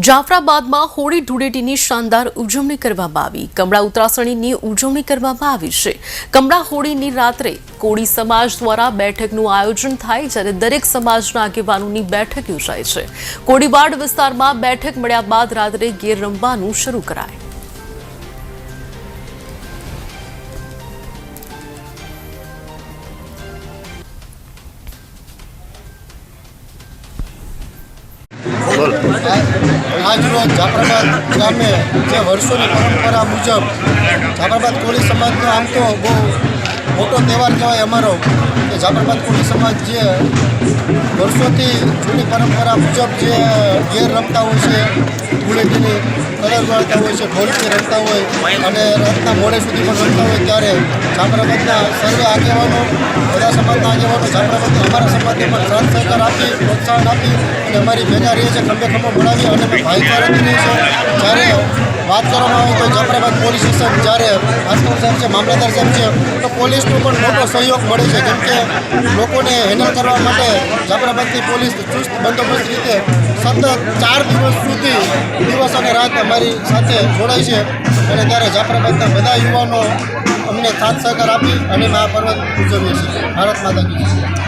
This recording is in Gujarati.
જાફરાબાદમાં હોળી ધૂળેટીની શાનદાર ઉજવણી કરવામાં આવી. કમળા ઉત્તરાસણીની ઉજવણી કરવામાં આવી છે. કમળા હોળીની રાત્રે કોળી સમાજ દ્વારા બેઠકનું આયોજન થાય જ્યારે દરેક સમાજના આગેવાનોની બેઠક યોજાય છે. કોડીવાડ વિસ્તારમાં બેઠક મળ્યા બાદ રાત્રે ગેર રમવાનું શરૂ કરાય. આજ રોજ જાફરાબાદ ગામે જે વર્ષોની પરંપરા મુજબ જાફરાબાદ કોળી સમાજનો આમ તો બહુ મોટો તહેવાર કહેવાય અમારો, કે જાફરાબાદ કોળી સમાજ જે વર્ષોથી જૂની પરંપરા મુજબ જે ગેર રમતા હોય છે ધૂળેટીની કલર વાળતા હોય છે ઢોલકી રમતા હોય અને રાતના મોડે સુધી પણ રમતા હોય ત્યારે જાફરાબાદના સર્વે આગેવાનો સમાજના આગેવાનો જાફરાબાદના અમારા સહકાર આપી, પ્રોત્સાહન આપી અને અમારી ભેગા રહીએ છીએ ખંભે ખંભો અને અમે ભાઈચારાથી રહીએ જ્યારે વાત કરવામાં આવે તો જાફરાબાદ પોલીસ સ્ટેશન, જ્યારે ભાસ્કર સાહેબ છે, મામલતદાર સાહેબ છે, તો પોલીસનો પણ મોટો સહયોગ મળે છે. કેમ લોકોને હેન્ડલ કરવા માટે જાફરાબાદની પોલીસ ચુસ્ત બંદોબસ્ત રીતે સતત ચાર દિવસ સુધી દિવસ અને રાત અમારી સાથે જોડાય છે. અને ત્યારે જાફરાબાદના બધા યુવાનો અમને સાથ સહકાર આપી અને મહાપર્વત ઉજવીએ છીએ ભારત માતા કી.